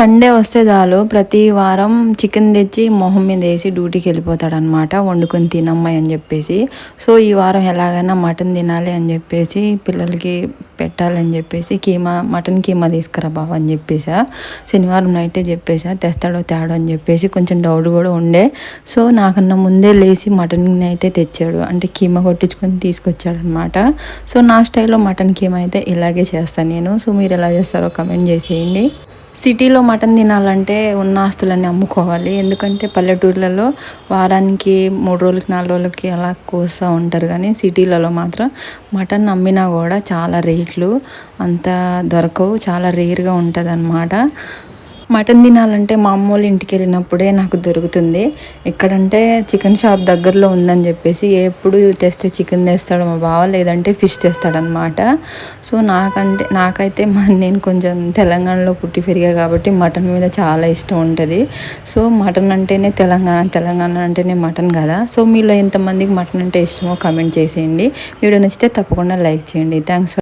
Sunday వస్తే చాలు ప్రతి వారం చికెన్ తెచ్చి మొహం మీద వేసి డ్యూటీకి వెళ్ళిపోతాడనమాట వండుకొని తినమ్మాయి అని చెప్పేసి. సో ఈ వారం ఎలాగైనా మటన్ తినాలి అని చెప్పేసి పిల్లలకి పెట్టాలని చెప్పేసి కీమా మటన్ కీమా తీసుకురా బావ అని చెప్పేసా. శనివారం నైటే చెప్పేసా తెస్తాడో తేడో అని చెప్పేసి కొంచెం డౌట్ కూడా ఉండే. సో నాకన్నా ముందే లేచి మటన్ అయితే తెచ్చాడు. అంటే కీమా కొట్టించుకొని తీసుకొచ్చాడు అనమాట సో నా స్టైల్లో మటన్ కీమా అయితే ఇలాగే చేస్తాను నేను. సో మీరు ఎలా చేస్తారో కమెంట్ చేసేయండి. సిటీలో మటన్ తినాలంటే ఉన్న ఆస్తులన్నీ అమ్ముకోవాలి. ఎందుకంటే పల్లెటూర్లలో వారానికి మూడు రోజులకి నాలుగు రోజులకి అలా కోస్తూ ఉంటారు. కానీ సిటీలలో మాత్రం మటన్ అమ్మినా కూడా చాలా రేట్లు అంత దొరకవు. చాలా రేర్గా ఉంటుంది మటన్ తినాలంటే మా అమ్మ ఇంటికి వెళ్ళినప్పుడే నాకు దొరుకుతుంది. ఎక్కడంటే చికెన్ షాప్ దగ్గరలో ఉందని చెప్పేసి ఎప్పుడు తెస్తే చికెన్ తెస్తాడు మా బావ లేదంటే ఫిష్ తెస్తాడనమాట సో నాకంటే నాకైతే నేను కొంచెం తెలంగాణలో పుట్టి పెరిగా కాబట్టి మటన్ మీద చాలా ఇష్టం ఉంటుంది. సో మటన్ అంటేనే తెలంగాణ తెలంగాణ అంటేనే మటన్ కదా. సో మీలో ఎంతమందికి మటన్ అంటే ఇష్టమో కమెంట్ చేసేయండి. వీడియో నచ్చితే తప్పకుండా లైక్ చేయండి. థ్యాంక్స్